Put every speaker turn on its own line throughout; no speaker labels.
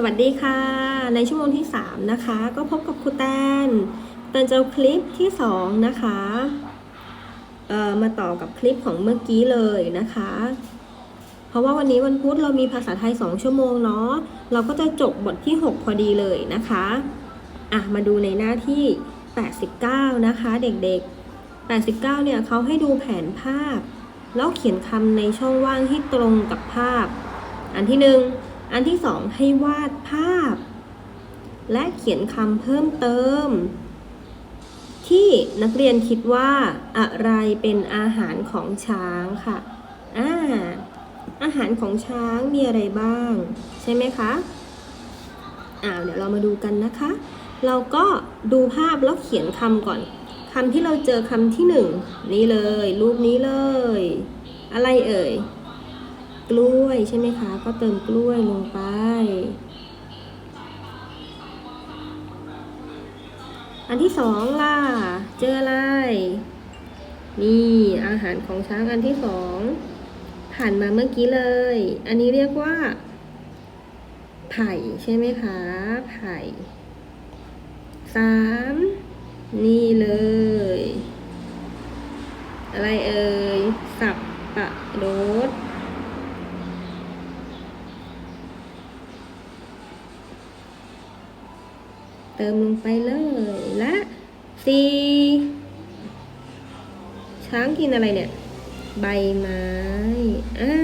สวัสดีค่ะ ในชั่วโมงที่ 3 นะคะ ก็พบกับครูแตนแตนจะคลิปที่ 2 นะคะเอ่อมาต่อกับคลิปของเมื่อกี้เลยนะคะ เพราะว่าวันนี้วันพุธเรามีภาษาไทย 2 ชั่วโมงเนาะเราก็จะจบบทที่ 6 พอดีเลยนะคะอะมาดูในหน้าที่ 89 นะคะเด็กๆ 89 เนี่ยเขาให้ดูแผนภาพ แล้วเขียนคำในช่องว่างให้ตรงกับภาพ อันที่หนึ่ง อันที่สองให้วาดภาพ และเขียนคำเพิ่มเติม ที่นักเรียนคิดว่าอะไรเป็นอาหารของช้างค่ะอ่าอาหารของช้างมีอะไรบ้าง ใช่ไหมคะอ่าเดี๋ยวเรามาดูกันนะคะ เราก็ดูภาพแล้วเขียนคำก่อนคำที่เราเจอคำที่หนึ่งนี่เลย รูปนี้เลย อะไรเอ่ย กล้วยใช่ไหมคะ ก็เติมกล้วยลงไป อันที่สองล่ะ เจออะไร นี่อาหารของช้างอันที่สอง ผ่านมาเมื่อกี้เลย อันนี้เรียกว่า ไผ่ใช่ไหมคะ ไผ่สามนี่เลย อะไรเอ่ย สับปะรด เติมลงไปเลยและสี่ช้างกินอะไรเนี่ย ใบไม้อ่า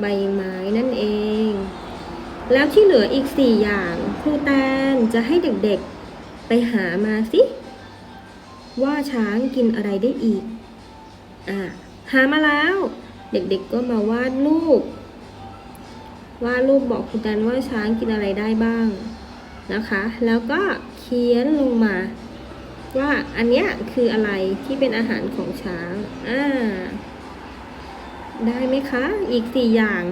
ใบไม้นั่นเอง แล้วที่เหลืออีกสี่อย่างครูแตนจะให้เด็กๆไปหามาสิ ว่าช้างกินอะไรได้อีกอ่าหามาแล้ว เด็กๆก็มาวาดรูป วาดรูปบอกครูแตนว่าช้างกินอะไรได้บ้างนะคะ แล้วก็เขียนลงมา ว่าอันเนี้ยคืออะไรที่เป็นอาหารของช้างอ่าได้ไหมคะ อีกสี่อย่าง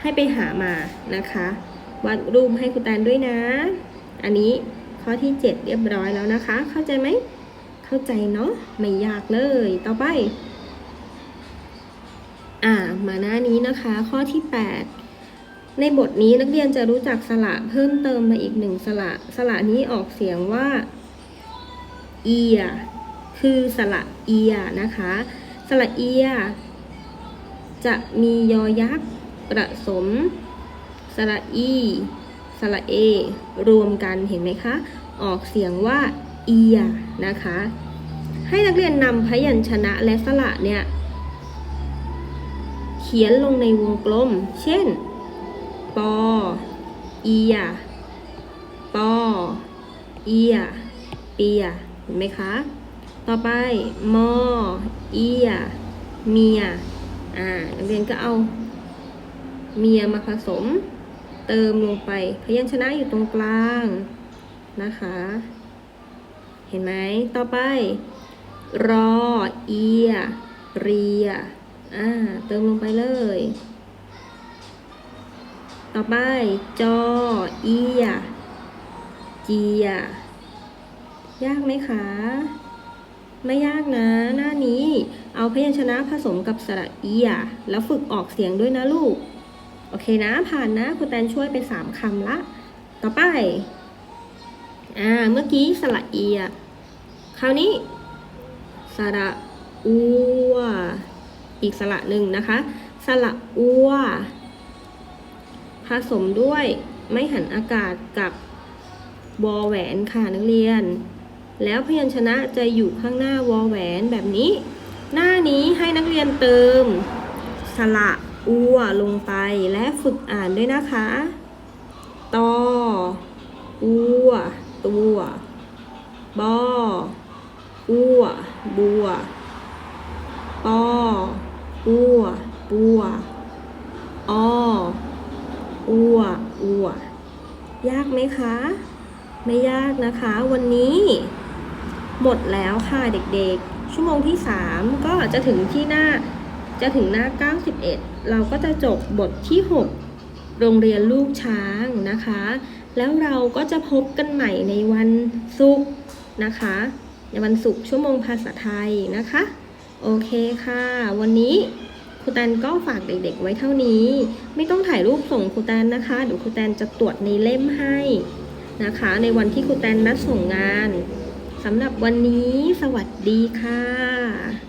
ให้ไปหามานะคะวาดรูปให้ครูแตนด้วยนะ อันนี้ข้อที่ 7 เรียบร้อยแล้วนะคะ เข้าใจไหม เข้าใจเนาะไม่ยากเลย ต่อไป อ่า มาหน้านี้นะคะ ข้อที่ 8 ในบทนี้นักเรียนจะรู้จักสระเพิ่มเติมมาอีกหนึ่งสระ สระนี้ออกเสียงว่าเอียคือสระเอียนะคะ สระเอีย จะมียอยักษ์ผสม สระอี สระเอ รวมกันเห็นไหมคะ ออกเสียงว่าเอียนะคะ ให้นักเรียนนำพยัญชนะและสระเนี่ย เขียนลงในวงกลม เช่น ปอเอียปอเอียเปียเห็นไหมคะ ต่อไปมอเอียเมียอ่านักเรียนก็เอาเมียมาผสม เติมลงไปพยัญชนะอยู่ตรงกลางนะคะ เห็นไหมต่อไป รอเอียเรียอ่าเติมลงไปเลย ต่อไป จอ เอีย เจีย ยากไหมคะ ไม่ยากนะ หน้านี้ เอาพยัญชนะผสมกับสระเอีย แล้วฝึกออกเสียงด้วยนะลูก โอเคนะ ผ่านนะครูแตนช่วยไปสามคำละ ต่อไป อ่า เมื่อกี้สระเอีย คราวนี้ สระอัว อีกสระหนึ่งนะคะ สระอัว ผสมด้วยไม่หันอากาศกับวอแหวนค่ะนักเรียน แล้วพยัญชนะจะอยู่ข้างหน้าวอแหวนแบบนี้ หน้านี้ให้นักเรียนเติม สระอัวลงไปและฝึกอ่านด้วยนะคะตออัว ตัวบออัว บัวปออัว ปัวออ วอัวยากไหมคะ ไม่ยากนะคะ วันนี้ หมดแล้วค่ะเด็กๆ ชั่วโมงที่ 3 ก็จะถึงที่หน้าจะถึงหน้า 91 เราก็จะจบบทที่ 6 โรงเรียนลูกช้างนะคะ แล้วเราก็จะพบกันใหม่ในวันศุกร์นะคะ ในวันศุกร์ชั่วโมงภาษาไทยนะคะ โอเคค่ะ วันนี้ ครูแตนก็ฝากเด็กๆไว้เท่านี้ ไม่ต้องถ่ายรูปส่งครูแตนนะคะเดี๋ยวครูแตนจะตรวจในเล่มให้นะคะ ในวันที่ครูแตนนัดส่งงานสำหรับวันนี้สวัสดีค่ะ